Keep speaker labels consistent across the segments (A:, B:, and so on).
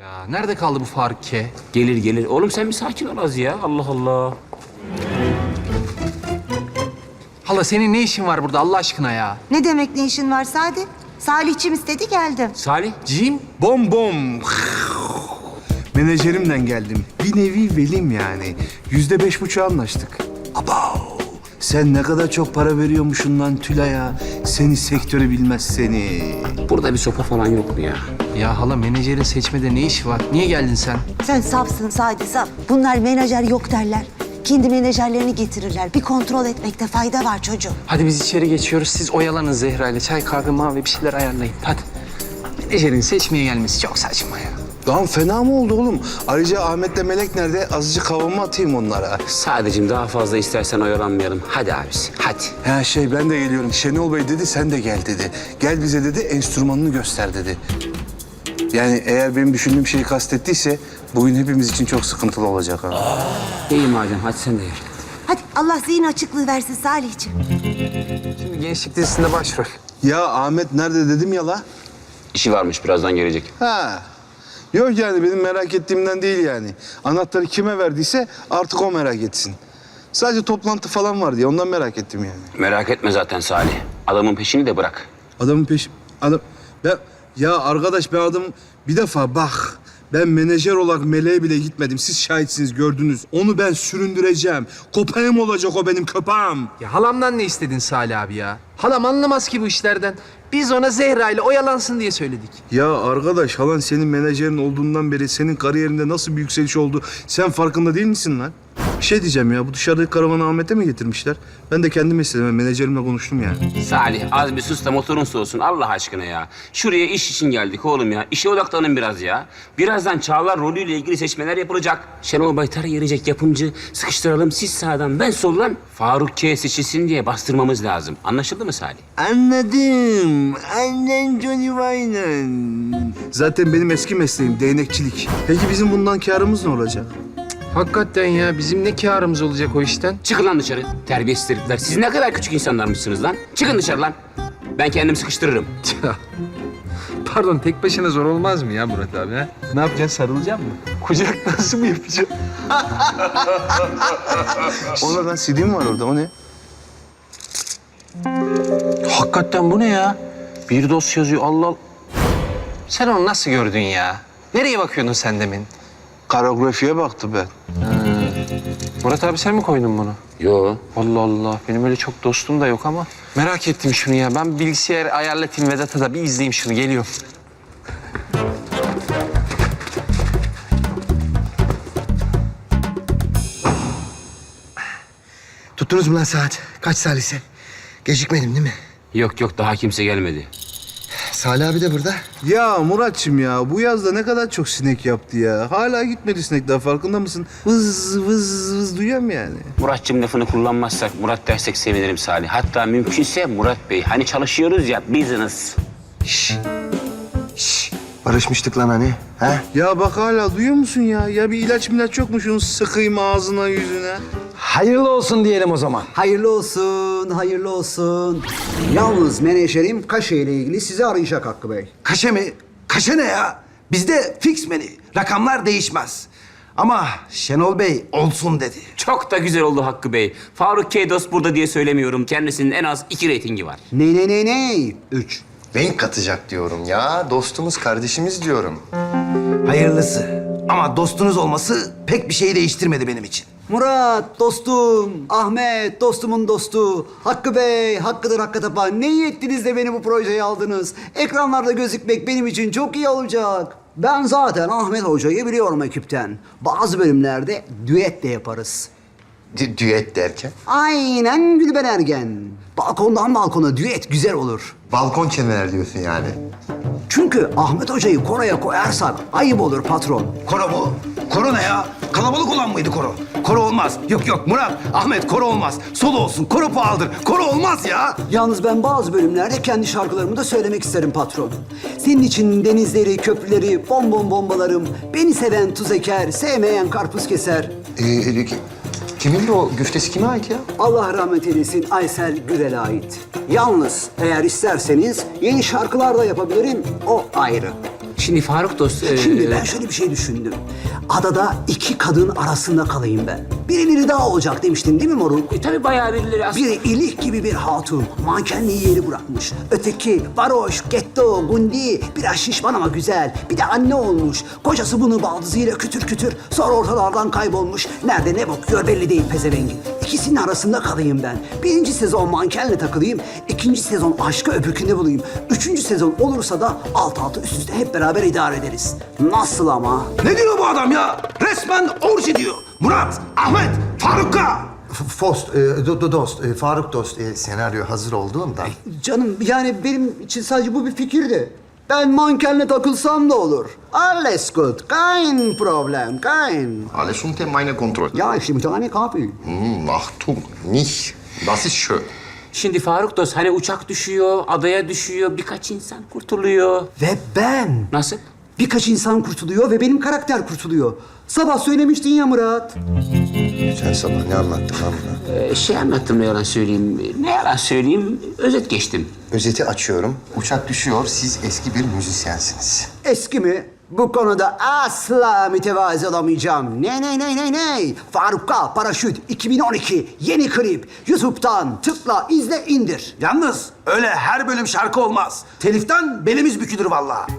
A: Ya nerede kaldı bu Faruk K?
B: Gelir gelir. Oğlum sen bir sakin ol az ya. Allah Allah.
A: Hala senin ne işin var burada Allah aşkına ya?
C: Ne demek ne işin var Sadi? Salihçim istedi geldim.
B: Salih.
A: Cim?
D: Bom bom. Menajerimden geldim. Bir nevi velim yani. Yüzde beş buçuğa anlaştık. Abav. Sen ne kadar çok para veriyormuşsun lan Tülay'a. Seni sektörü bilmez seni.
B: Burada bir sopa falan yok mu ya?
A: Ya hala menajerin seçmede ne işi var? Niye geldin sen?
C: Sen safsın Sadi saf. Bunlar menajer yok derler. Kendi menajerlerini getirirler. Bir kontrol etmekte fayda var çocuğum.
A: Hadi biz içeri geçiyoruz. Siz oyalanın Zehra ile. Çay, kahve, mavi bir şeyler ayarlayın. Hadi. Menajerin seçmeye gelmesi çok saçma ya.
D: Lan fena mı oldu oğlum? Ayrıca Ahmet'le Melek nerede? Azıcık havamı atayım onlara.
B: Sadece daha fazla istersen oyalanmayalım. Hadi abisi hadi.
D: Ha şey ben de geliyorum. Şenol Bey dedi sen de gel dedi. Gel bize dedi enstrümanını göster dedi. Yani eğer benim düşündüğüm şeyi kastettiyse bugün hepimiz için çok sıkıntılı olacak ha.
B: İyi madem hadi sen de gel.
C: Hadi Allah zihin açıklığı versin Salihçim.
A: Şimdi gençlik dizisinde başrol.
D: Ya Ahmet nerede dedim ya la?
B: İşi varmış birazdan gelecek.
D: Ha. Yok yani benim merak ettiğimden değil yani. Anahtarı kime verdiyse artık o merak etsin. Sadece toplantı falan var diye ondan merak ettim yani.
B: Merak etme zaten Salih. Adamın peşini de bırak.
D: Adamın peş... Adam... Ben... Ya arkadaş ben adam... Bir defa bak. Ben menajer olarak meleğe bile gitmedim. Siz şahitsiniz gördünüz. Onu ben süründüreceğim. Köpeğim olacak o benim köpeğim.
A: Ya halamdan ne istedin Salih abi ya? Halam anlamaz ki bu işlerden. Biz ona Zehra ile oyalansın diye söyledik.
D: Ya arkadaş halan senin menajerin olduğundan beri senin kariyerinde nasıl bir yükseliş oldu sen farkında değil misin lan? Bir şey diyeceğim ya bu dışarıdaki karavanı Ahmet'e mi getirmişler? Ben de kendim istedim ben menajerimle konuştum yani.
B: Salih az bir sus da motorun soğusun Allah aşkına ya. Şuraya iş için geldik oğlum ya. İşe odaklanın biraz ya. Birazdan Çağlar rolüyle ilgili seçmeler yapılacak. Şenol Baytar gelecek yapımcı. Sıkıştıralım siz sağdan ben soldan. Faruk K seçilsin diye bastırmamız lazım. Anlaşıldı mı Salih?
D: Anladım. Annen Johnny Wayne'ın. Zaten benim eski mesleğim değnekçilik. Peki bizim bundan karımız ne olacak?
A: Hakikaten ya bizim ne karımız olacak o işten?
B: Çıkın lan dışarı. Terbiyesiz herifler. Siz ne kadar küçük insanlarmışsınız lan. Çıkın dışarı lan. Ben kendim sıkıştırırım.
A: Pardon tek başına zor olmaz mı ya Murat abi ha? Ne yapacaksın sarılacak mı? Kucak nasıl mı yapacağım?
D: Ona lan CD mi var orada o ne?
A: Hakikaten bu ne ya? Bir dosya yazıyor Allah Allah. Sen onu nasıl gördün ya? Nereye bakıyordun sen demin?
D: Karografiye baktı ben.
A: Murat abi sen mi koydun bunu?
B: Yo.
A: Allah Allah. Benim öyle çok dostum da yok ama. Merak ettim şunu ya. Ben bilgisayar ayarlatayım Vedat'a da bir izleyeyim şunu. Geliyorum.
E: Tuttunuz mu lan saat? Kaç salise? Gecikmedim değil mi?
B: Yok yok daha kimse gelmedi.
E: Salih abi de burada.
D: Ya Muratçım ya bu yazda ne kadar çok sinek yaptı ya. Hala gitmedi sinek daha farkında mısın? Vız vız vız duyuyorum yani.
B: Muratçım lafını kullanmazsak Murat dersek sevinirim Salih. Hatta mümkünse Murat Bey. Hani çalışıyoruz ya business.
E: Şş. Şş. Barışmıştık lan hani. Ha?
D: Ya bak hala duyuyor musun ya? Ya bir ilaç milaç yok mu şunu sıkayım ağzına yüzüne?
E: Hayırlı olsun diyelim o zaman.
F: Hayırlı olsun, hayırlı olsun. Yalnız menajerim Kaşe ile ilgili sizi arayacak Hakkı Bey.
E: Kaşe mi? Kaşe ne ya? Bizde fix menü. Rakamlar değişmez. Ama Şenol Bey olsun dedi.
B: Çok da güzel oldu Hakkı Bey. Faruk K. Dost burada diye söylemiyorum. Kendisinin en az iki reytingi var.
F: Ne ne ne ne? Üç.
G: Renk katacak diyorum ya. Dostumuz, kardeşimiz diyorum.
E: Hayırlısı. Ama dostunuz olması pek bir şey değiştirmedi benim için.
F: Murat dostum, Ahmet dostumun dostu, Hakkı Bey, Hakkıdır Hakkı Tapa. Ne iyi ettiniz de beni bu projeye aldınız. Ekranlarda gözükmek benim için çok iyi olacak. Ben zaten Ahmet Hoca'yı biliyorum ekipten. Bazı bölümlerde düet de yaparız.
G: Dü- düet derken.
F: Aynen Gülben Ergen. Balkondan balkona düet güzel olur.
G: Balkon kemer diyorsun yani.
F: Çünkü Ahmet Hoca'yı koroya koyarsak ayıp olur patron.
E: Koro bu. Koro ne ya? Kalabalık olan mıydı koro? Koro olmaz. Yok yok Murat, Ahmet koro olmaz. Solo olsun. Koro pahalıdır. Koro olmaz ya.
F: Yalnız ben bazı bölümlerde kendi şarkılarımı da söylemek isterim patron. Senin için denizleri, köprüleri, bonbon bombalarım, beni seven tuz eker, sevmeyen karpuz keser.
G: Ee, ki- kimin bu o? Güftesi kime ait ya?
F: Allah rahmet eylesin Aysel Gürel'e ait. Yalnız eğer isterseniz yeni şarkılar da yapabilirim, o ayrı.
B: Şimdi Faruk dost... e,
F: Şimdi ben şöyle bir şey düşündüm. Adada iki kadın arasında kalayım ben. Birileri daha olacak demiştin değil mi moruk?
B: E, tabii bayağı birileri aslında...
F: Biri ilik gibi bir hatun, mankenliği yeri bırakmış. Öteki varoş, getto, gundi, biraz şişman ama güzel. Bir de anne olmuş. Kocası bunu baldızıyla kütür kütür, sonra ortalardan kaybolmuş. Nerede ne bakıyor belli değil pezevengin. İkisinin arasında kalayım ben. Birinci sezon mankenle takılayım, ikinci sezon aşkı öbürkünde bulayım. Üçüncü sezon olursa da alt alta üst üste hep beraber idare ederiz. Nasıl ama?
E: Ne diyor bu adam ya? Resmen orji diyor. Murat, Ahmet, Faruk'a.
G: Fost, e, do- do- dost, e, Faruk dost e, senaryo hazır olduğunda.
F: Canım yani benim için sadece bu bir fikirdi. Ben mankenle takılsam da olur. Alles gut, kein Problem, kein.
G: Alles unter meiner Kontrolle.
F: Ja, ich stimme eine Kaffee.
G: Hmm, Achtung, nicht. Das ist schön.
B: Şimdi Faruk dost hani uçak düşüyor, adaya düşüyor, birkaç insan kurtuluyor.
F: Ve ben.
B: Nasıl?
F: Birkaç insan kurtuluyor ve benim karakter kurtuluyor. Sabah söylemiştin ya Murat.
G: Sen sabah ne anlattın lan buna?
B: Ee, şey anlattım ne yalan söyleyeyim. Ne yalan söyleyeyim, özet geçtim.
G: Özeti açıyorum. Uçak düşüyor, siz eski bir müzisyensiniz.
F: Eski mi? Bu konuda asla mütevazi olamayacağım. Ne ne ne ne ne? Faruk K. Paraşüt 2012 yeni klip. YouTube'dan tıkla izle indir.
E: Yalnız öyle her bölüm şarkı olmaz. Teliften belimiz bükülür vallahi.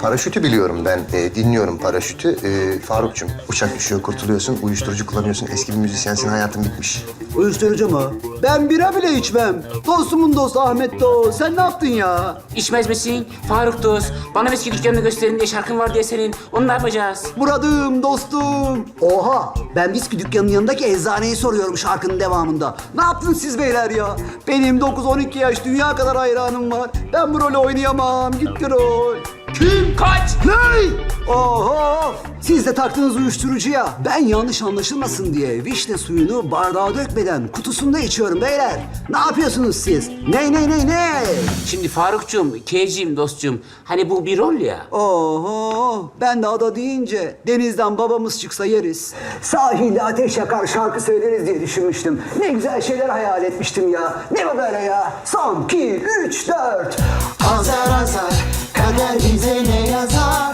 G: Paraşütü biliyorum ben. E, dinliyorum paraşütü. E, Faruk'cum uçak düşüyor, kurtuluyorsun. Uyuşturucu kullanıyorsun. Eski bir müzisyensin, hayatın bitmiş.
F: Uyuşturucu mu? Ben bira bile içmem. Dostumun dostu Ahmet Dost. Sen ne yaptın ya?
B: İçmez misin? Faruk dost, bana viski dükkanını gösterin diye şarkın var diye senin. Onu ne yapacağız?
F: Muradım, dostum. Oha, ben viski dükkanının yanındaki eczaneyi soruyorum şarkının devamında. Ne yaptınız siz beyler ya? Benim 9-12 yaş dünya kadar hayranım var. Ben bu rolü oynayamam. Gitti rol. Kim?
B: Kaç!
F: Ney? Oho! Siz de taktınız uyuşturucuya. Ben yanlış anlaşılmasın diye vişne suyunu bardağa dökmeden kutusunda içiyorum beyler. Ne yapıyorsunuz siz? Ney ney ney ney?
B: Şimdi Farukcuğum, K'ciğim dostcuğum. Hani bu bir rol ya.
F: Oho! Ben de ada deyince denizden babamız çıksa yeriz. Sahilde ateş yakar şarkı söyleriz diye düşünmüştüm. Ne güzel şeyler hayal etmiştim ya. Ne bu böyle ya? Son, iki, üç, dört.
H: Azar azar kader bize ne yazar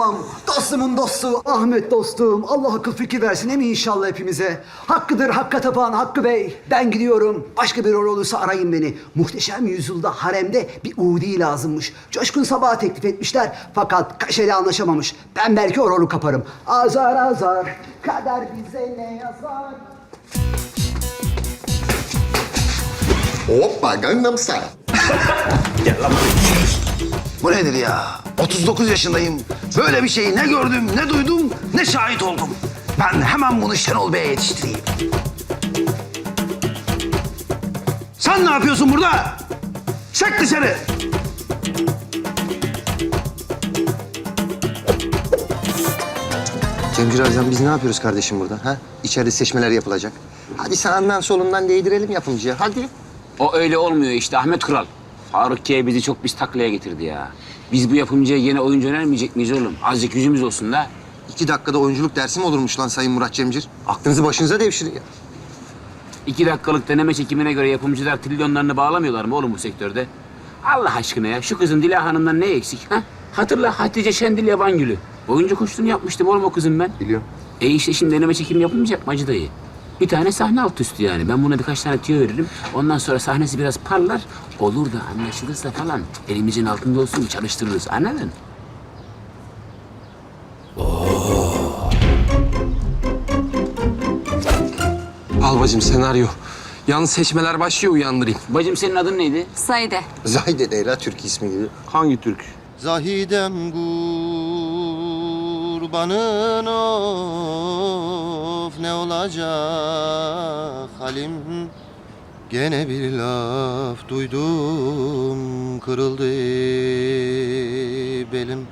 F: oynayamam. Dostumun dostu, Ahmet dostum. Allah akıl fikir versin emin inşallah hepimize. Hakkıdır Hakk'a tapan Hakkı Bey. Ben gidiyorum. Başka bir rol olursa arayın beni. Muhteşem Yüzyılda haremde bir Udi lazımmış. Coşkun Sabah'a teklif etmişler fakat kaşeli anlaşamamış. Ben belki o rolü kaparım. Azar azar, kader bize ne yazar?
G: Hoppa, Gangnam Style.
E: Bu nedir ya? 39 yaşındayım. Böyle bir şeyi ne gördüm, ne duydum, ne şahit oldum. Ben hemen bunu Şenol Bey'e yetiştireyim. Sen ne yapıyorsun burada? Çek dışarı.
G: Cemcir Arzan biz ne yapıyoruz kardeşim burada? Ha? İçeride seçmeler yapılacak. Hadi sağından solundan değdirelim yapımcıya. Hadi.
B: O öyle olmuyor işte Ahmet Kral. Faruk K bizi çok biz taklaya getirdi ya. Biz bu yapımcıya yeni oyuncu önermeyecek miyiz oğlum? Azıcık yüzümüz olsun da.
G: İki dakikada oyunculuk dersi mi olurmuş lan Sayın Murat Cemcir? Aklınızı başınıza devşirin ya.
B: İki dakikalık deneme çekimine göre yapımcılar trilyonlarını bağlamıyorlar mı oğlum bu sektörde? Allah aşkına ya şu kızın Dila Hanım'dan ne eksik ha? Hatırla Hatice Şendil Yabangül'ü. Oyuncu koştuğunu yapmıştım oğlum o kızın ben.
G: Biliyorum.
B: E işte şimdi deneme çekim yapılmayacak mı Hacı dayı? Bir tane sahne alt üstü yani. Ben buna birkaç tane tüyo veririm. Ondan sonra sahnesi biraz parlar. Olur da anlaşılırsa falan elimizin altında olsun çalıştırırız. Anladın?
A: Al bacım senaryo. Yalnız seçmeler başlıyor uyandırayım.
B: Bacım senin adın neydi?
I: Saide.
G: Zahide değil ha Türk ismi gibi.
A: Hangi Türk?
G: Zahidem kurbanın of ne olacak halim? Gene bir laf duydum kırıldı belim.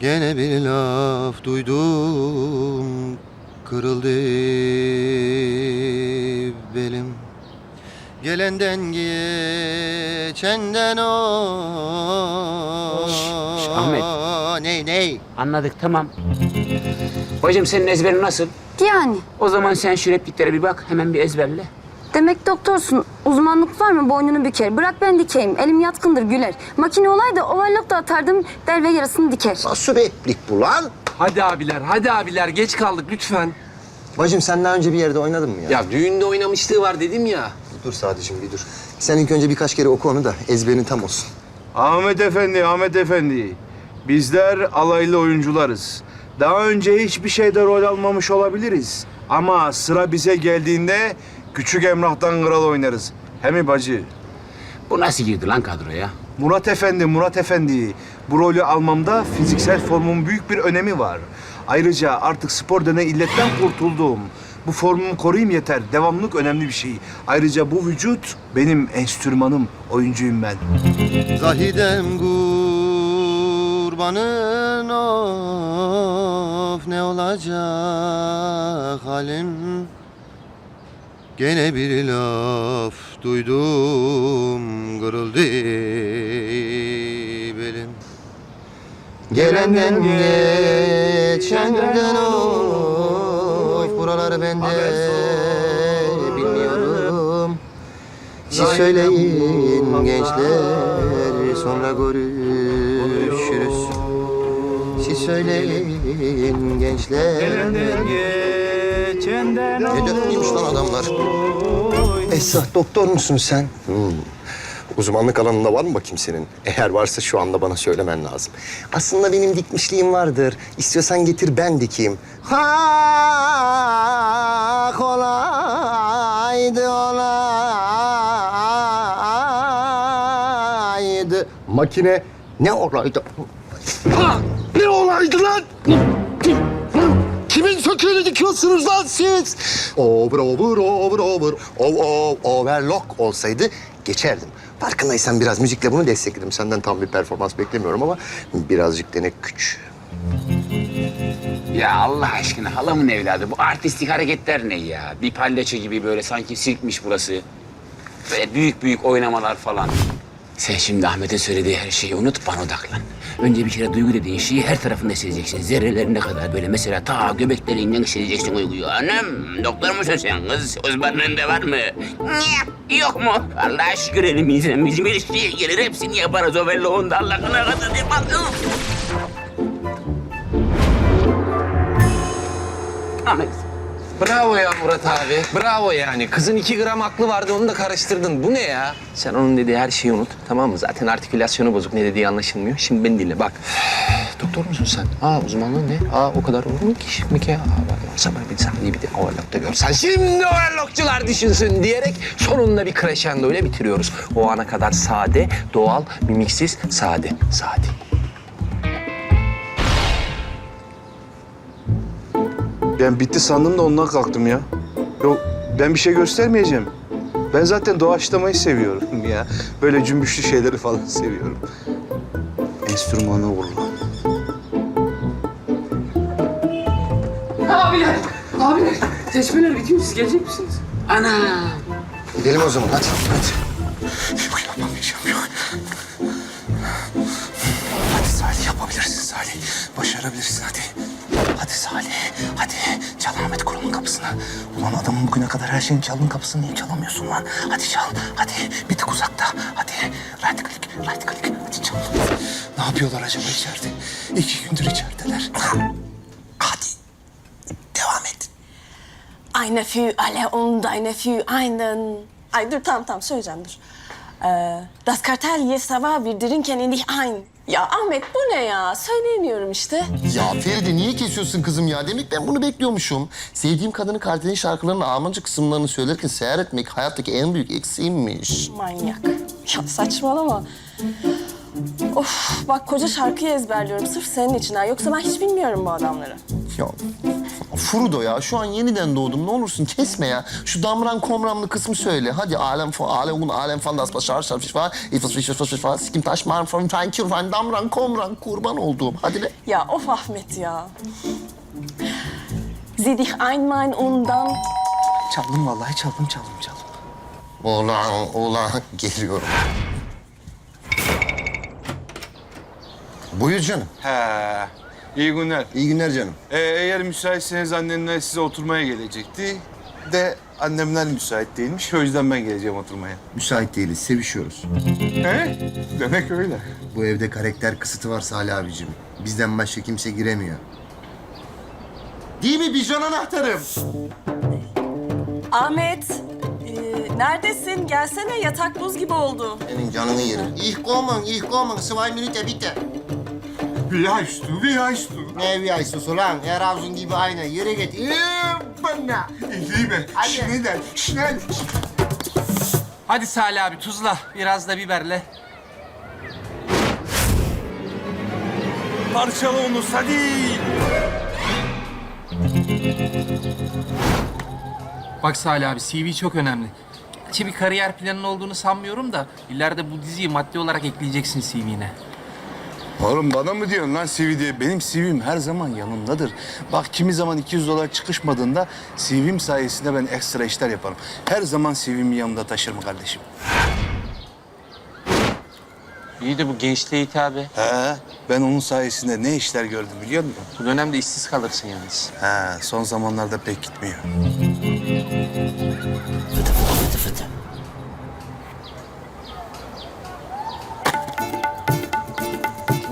G: Gene bir laf duydum kırıldı belim Gelenden geçenden o
B: Ahmet.
G: ney ney?
B: Anladık tamam. Bacım senin ezberin nasıl?
I: Yani.
B: O zaman sen şu repliklere bir bak. Hemen bir ezberle.
I: Demek doktorsun. Uzmanlık var mı boynunu büker. Bırak ben dikeyim. Elim yatkındır güler. Makine olaydı overlock da atardım der ve yarısını diker.
G: Nasıl replik bu lan?
A: Hadi abiler, hadi abiler. Geç kaldık lütfen.
G: Bacım sen daha önce bir yerde oynadın mı ya?
A: Ya düğünde oynamışlığı var dedim ya.
G: Dur sadece bir dur. Sen ilk önce birkaç kere oku onu da ezberin tam olsun.
D: Ahmet Efendi, Ahmet Efendi. Bizler alaylı oyuncularız. Daha önce hiçbir şeyde rol almamış olabiliriz. Ama sıra bize geldiğinde küçük Emrah'tan kral oynarız. He mi bacı?
B: Bu nasıl girdi lan kadroya?
D: Murat Efendi, Murat Efendi. Bu rolü almamda fiziksel formun büyük bir önemi var. Ayrıca artık spor denen illetten kurtuldum. Bu formumu koruyayım yeter. Devamlılık önemli bir şey. Ayrıca bu vücut benim enstrümanım. Oyuncuyum ben.
G: Zahidem kurbanın of ne olacak halim Gene bir laf duydum kırıldı belim Gelenden geçenden of buraları ben de bilmiyorum siz söyleyin gençler sonra görüşürüz. Siz söyleyin gençler. Ne dönmüyormuş lan adamlar? Esat doktor musun sen? Hmm. Uzmanlık alanında var mı bakayım senin? Eğer varsa şu anda bana söylemen lazım. Aslında benim dikmişliğim vardır. İstiyorsan getir ben dikeyim. Ha kolaydı olaydı. Makine ne olaydı? Ha, ne olaydı lan? Kimin söküğünü dikiyorsunuz lan siz? Over, over, over, over, over, overlock olsaydı geçerdim. Farkındaysan biraz müzikle bunu destekledim. Senden tam bir performans beklemiyorum ama birazcık denek güç.
B: Ya Allah aşkına halamın evladı. Bu artistik hareketler ne ya? Bir palyaço gibi böyle sanki sirkmiş burası. Böyle büyük büyük oynamalar falan. Sen şimdi Ahmet'in söylediği her şeyi unut, bana odaklan. Önce bir kere duygu dediğin şeyi her tarafında hissedeceksin. Zerrelerine kadar böyle mesela ta göbeklerinden hissedeceksin duyguyu. Anam, doktor musun sen kız? Uzmanlığın da var mı? Niye? Yok mu? Allah'a şükür elimizden bizim ilişkiye gelir. Hepsini yaparız o belli onda Allah'ına kadar. Ahmet.
A: Bravo ya Murat abi. Bravo yani. Kızın iki gram aklı vardı onu da karıştırdın. Bu ne ya? Sen onun dediği her şeyi unut. Tamam mı? Zaten artikülasyonu bozuk. Ne dediği anlaşılmıyor. Şimdi beni dinle bak. Doktor musun sen? Aa uzmanlığın ne? Aa o kadar olur mu ki şimdi ki? Aa bak sabır bir saniye bir de overlock'ta görsen. Şimdi overlockçular düşünsün diyerek sonunda bir crescendo ile bitiriyoruz. O ana kadar sade, doğal, mimiksiz, sade. Sade.
D: Ben bitti sandım da ondan kalktım ya. Yok ben bir şey göstermeyeceğim. Ben zaten doğaçlamayı seviyorum ya. Böyle cümbüşlü şeyleri falan seviyorum. Enstrümanı vur lan.
B: Abiler, abiler. Seçmeler bitiyor. Siz gelecek misiniz? Ana.
G: Gidelim o zaman hadi. hadi.
E: Hadi Salih yapabilirsin Salih. Başarabilirsin hadi. Hadi Salih. Çal Ahmet Kurum'un kapısını. Ulan adamın bugüne kadar her şeyin çaldığın kapısını niye çalamıyorsun lan? Hadi çal. Hadi bir tık uzakta. Hadi right click, right click. Hadi çal. Ne yapıyorlar acaba içeride? İki gündür içerideler. Hadi. Devam et.
J: Eine für alle und eine für einen. Ay dur tamam tamam söyleyeceğim dur. Ee, das Kartell jetzt aber wir trinken in dich ein. Ya Ahmet bu ne ya? Söyleyemiyorum işte.
G: Ya Feride niye kesiyorsun kızım ya? Demek ben bunu bekliyormuşum. Sevdiğim kadının kartelin şarkılarının Almanca kısımlarını söylerken seyahat etmek hayattaki en büyük eksiğimmiş.
J: Manyak. Ya saçmalama. Of bak koca şarkıyı ezberliyorum sırf senin için ha. Yoksa ben hiç bilmiyorum bu adamları.
G: Ya Frudo ya şu an yeniden doğdum ne olursun kesme ya. Şu damran komramlı kısmı söyle. Hadi alem von alem un alem von das başar şarfiş var. İfas fiş fiş fiş var. Sikim taş man from trying to find damran komran kurban olduğum. Hadi be.
J: Ya of Ahmet ya. Sieh dich einmal und dann...
E: Çaldım vallahi çaldım çaldım çaldım.
G: Ulan ulan geliyorum. Bu Buyur canım.
D: He. İyi günler.
G: İyi günler canım.
D: Ee, eğer müsaitseniz annemler size oturmaya gelecekti. De annemler müsait değilmiş. O yüzden ben geleceğim oturmaya.
G: Müsait değiliz, sevişiyoruz.
D: He? Demek öyle.
G: Bu evde karakter kısıtı var Salih abicim. Bizden başka kimse giremiyor. Değil mi bijon anahtarım?
J: Ahmet, e, neredesin? Gelsene yatak buz gibi oldu.
G: Senin canını yerim. Ich kommen, ich kommen. Zwei Minuten bitte.
D: Wie heißt du? Wie heißt du?
G: Ne bir ayısı ulan? Her avzun gibi aynı. Yere git. Bana.
D: Ich liebe. Schnell, schnell.
A: Hadi Salih abi tuzla. Biraz da biberle.
D: Parçala onu hadi.
A: Bak Salih abi CV çok önemli. Gerçi bir kariyer planın olduğunu sanmıyorum da ileride bu diziyi maddi olarak ekleyeceksin CV'ne.
D: Oğlum bana mı diyorsun lan CV diye? Benim CV'm her zaman yanımdadır. Bak kimi zaman 200 dolar çıkışmadığında CV'm sayesinde ben ekstra işler yaparım. Her zaman CV'mi yanımda taşırım kardeşim.
A: İyi de bu gençliğe hitabe.
D: He, ben onun sayesinde ne işler gördüm biliyor musun?
A: Bu dönemde işsiz kalırsın yalnız.
D: He, son zamanlarda pek gitmiyor.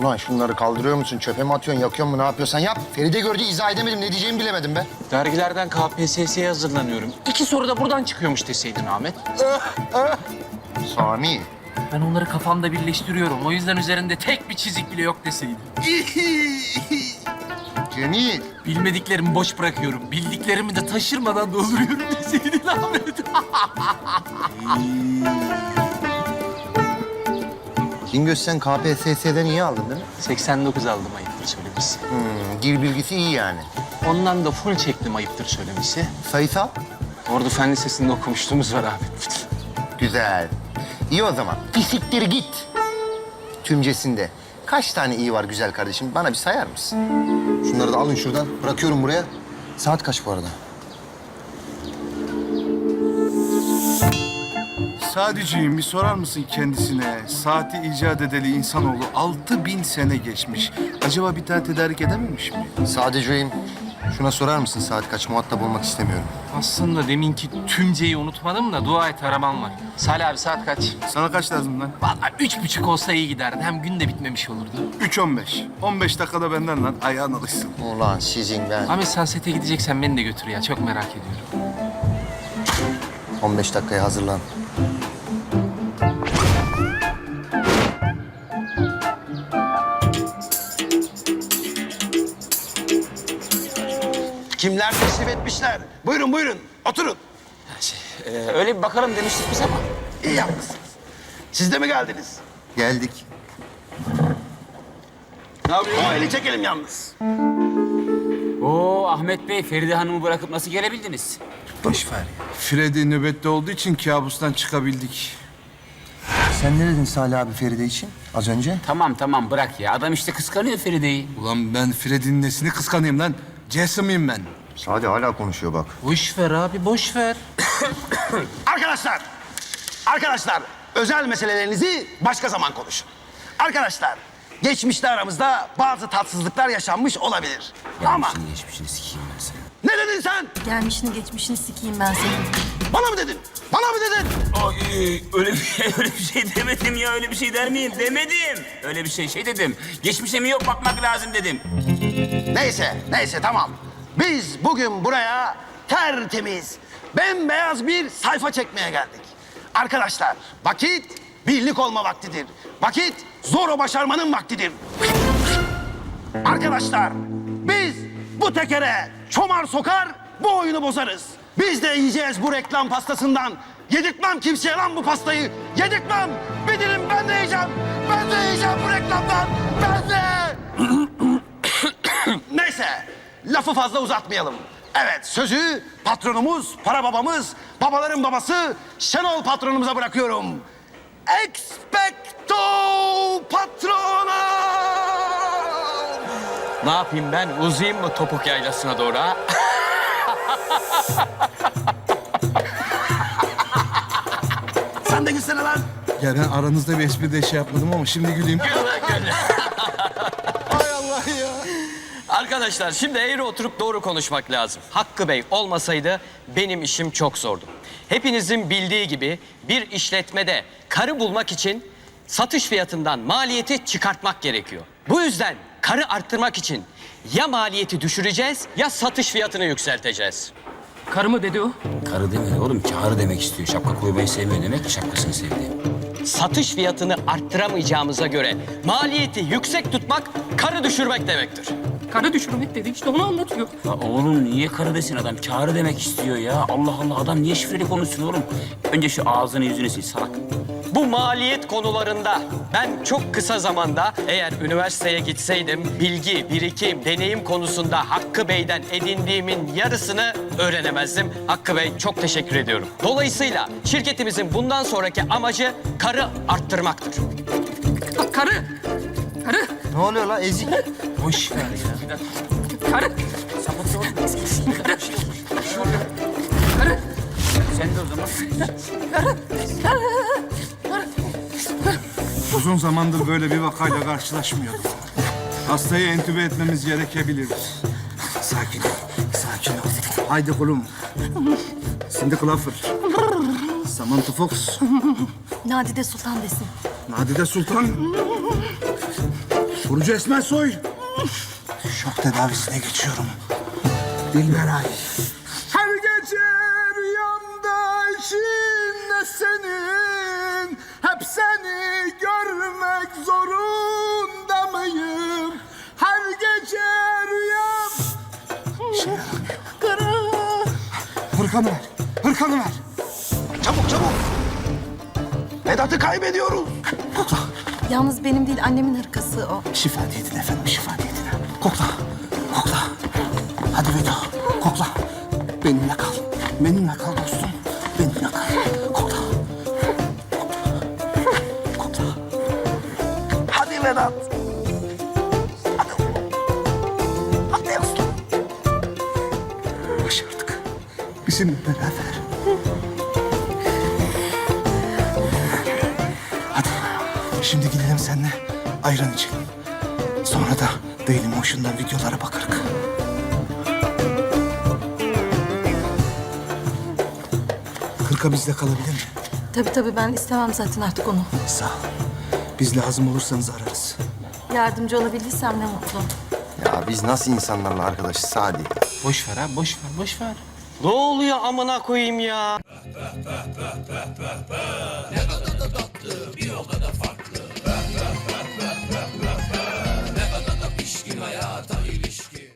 G: Ulan şunları kaldırıyor musun? Çöpe mi atıyorsun? Yakıyor mu? Ne yapıyorsan yap. Feride gördü izah edemedim. Ne diyeceğimi bilemedim be.
A: Dergilerden KPSS'ye hazırlanıyorum. İki soru da buradan çıkıyormuş deseydin Ahmet.
G: Sami.
A: Ben onları kafamda birleştiriyorum. O yüzden üzerinde tek bir çizik bile yok deseydin.
G: Cemil.
A: Bilmediklerimi boş bırakıyorum. Bildiklerimi de taşırmadan dolduruyorum deseydin Ahmet.
G: Cingöz sen KPSS'den iyi aldın değil mi?
A: 89 aldım ayıptır söylemesi.
G: Hmm, dil bilgisi iyi yani.
A: Ondan da full çektim ayıptır söylemesi.
G: Sayısal?
A: Ordu Fen Lisesi'nde okumuştuğumuz var abi.
G: Güzel. İyi o zaman. Fisiktir git. Tümcesinde. Kaç tane iyi var güzel kardeşim? Bana bir sayar mısın? Şunları da alın şuradan. Bırakıyorum buraya. Saat kaç bu arada?
D: Sadiciğim bir sorar mısın kendisine? Saati icat edeli insanoğlu altı bin sene geçmiş. Acaba bir tane tedarik edememiş mi?
G: Sadece'yim. Şuna sorar mısın saat kaç? Muhatap olmak istemiyorum.
A: Aslında deminki tümceyi unutmadım da dua et araman var. Salih abi saat kaç?
D: Sana kaç lazım lan?
A: Vallahi üç buçuk olsa iyi giderdi. Hem gün de bitmemiş olurdu.
D: 3.15. 15 dakikada benden lan. Ayağın alışsın.
G: Ulan sizin ben.
A: Ahmet sen sete gideceksen beni de götür ya. Çok merak ediyorum.
G: 15 dakikaya hazırlan.
E: Kimler teşrif etmişler? Buyurun buyurun oturun.
B: Ee, öyle bir bakalım demiştik biz ama.
E: İyi yapmışsınız. Siz de mi geldiniz?
G: Geldik.
E: Ne yapıyorsun? O eli çekelim yalnız.
B: Oo Ahmet Bey, Feride Hanım'ı bırakıp nasıl gelebildiniz?
D: Boş ver ya. Freddy nöbette olduğu için kabustan çıkabildik.
G: Sen ne dedin Salih abi Feride için az önce?
B: Tamam tamam bırak ya. Adam işte kıskanıyor Feride'yi.
D: Ulan ben Freddy'nin nesini kıskanayım lan? Jason'ıyım ben.
G: Sadi hala konuşuyor bak.
A: Boş ver abi boş ver.
E: Arkadaşlar, arkadaşlar özel meselelerinizi başka zaman konuşun. Arkadaşlar, geçmişte aramızda bazı tatsızlıklar yaşanmış olabilir. Ama
B: Gelmişini geçmişini sikeyim ben seni.
E: ne dedin sen?
J: Gelmişini geçmişini sikeyim ben senin.
E: Bana mı dedin? Bana mı dedin?
B: Ay, öyle bir şey, öyle bir şey demedim ya. Öyle bir şey der miyim? Demedim. Öyle bir şey şey dedim. Geçmişe mi yok bakmak lazım dedim.
E: Neyse, neyse tamam. Biz bugün buraya tertemiz, bembeyaz bir sayfa çekmeye geldik. Arkadaşlar, vakit birlik olma vaktidir. Vakit zoru başarmanın vaktidir. Arkadaşlar, biz bu tekere çomar sokar, bu oyunu bozarız. Biz de yiyeceğiz bu reklam pastasından. Yedirtmem kimseye lan bu pastayı. Yedirtmem. Bir dilim ben de yiyeceğim. Ben de yiyeceğim bu reklamdan. Ben de. Lafı fazla uzatmayalım. Evet, sözü patronumuz, para babamız, babaların babası Şenol patronumuza bırakıyorum. Expecto patronum!
A: Ne yapayım ben? Uzayayım mı topuk yaylasına doğru ha?
E: Sen de gülsene lan.
D: Ya ben aranızda bir espri de şey yapmadım ama şimdi güleyim.
K: Arkadaşlar şimdi eğri oturup doğru konuşmak lazım. Hakkı Bey olmasaydı benim işim çok zordu. Hepinizin bildiği gibi bir işletmede karı bulmak için satış fiyatından maliyeti çıkartmak gerekiyor. Bu yüzden karı arttırmak için ya maliyeti düşüreceğiz ya satış fiyatını yükselteceğiz.
B: Karı mı dedi o? Karı demedi oğlum. Karı demek istiyor. Şapka koymayı sevmiyor demek ki şapkasını sevdi.
K: Satış fiyatını arttıramayacağımıza göre maliyeti yüksek tutmak karı düşürmek demektir.
L: Karı düşürmek dedi işte onu anlatıyor.
B: Ya oğlum niye karı desin adam? Karı demek istiyor ya. Allah Allah adam niye şifreli konuşsun oğlum? Önce şu ağzını yüzünü sil salak.
K: Bu maliyet konularında ben çok kısa zamanda eğer üniversiteye gitseydim bilgi, birikim, deneyim konusunda Hakkı Bey'den edindiğimin yarısını öğrenemezdim. Hakkı Bey çok teşekkür ediyorum. Dolayısıyla şirketimizin bundan sonraki amacı karı arttırmaktır.
L: Karı. Karı.
G: Ne oluyor la ezik?
B: Boş ver ya.
L: Karı.
B: Karı. Sen de o zaman.
D: Uzun zamandır böyle bir vakayla karşılaşmıyordum. Hastayı entübe etmemiz gerekebilir. Sakin ol, sakin ol. Haydi kulum. Cindy Crawford. Samantha Fox.
I: Nadide Sultan desin.
D: Nadide Sultan. Burcu Esmer Soy. Şok tedavisine geçiyorum. Dilberay. Her gece rüyamda içinde senin. Hep seni görmek zorunda mıyım? Her gece rüyam... Hırkanı ver, hırkanı ver. Çabuk çabuk. Vedat'ı kaybediyoruz.
I: Yalnız benim değil annemin hırkası o.
E: Şifa diyetine efendim, şifa diyetine. Kokla, kokla. Hadi Vedo, kokla. Benimle kal. Benimle kal dostum. Benimle kal. Kokla. Kokla. Hadi Vedat. Hadi. Hadi aslan. Başardık. Bizimle beraber. Şimdi gidelim seninle ayran içelim. Sonra da Dailymotion'dan videolara bakarız. Hırka bizde kalabilir mi?
I: Tabii tabii ben istemem zaten artık onu.
E: Sağ ol. Biz lazım olursanız ararız.
I: Yardımcı olabildiysem ne mutlu.
G: Ya biz nasıl insanlarla arkadaşız Sadi?
B: Boş ver abi boş ver boş ver.
K: Ne oluyor amına koyayım ya?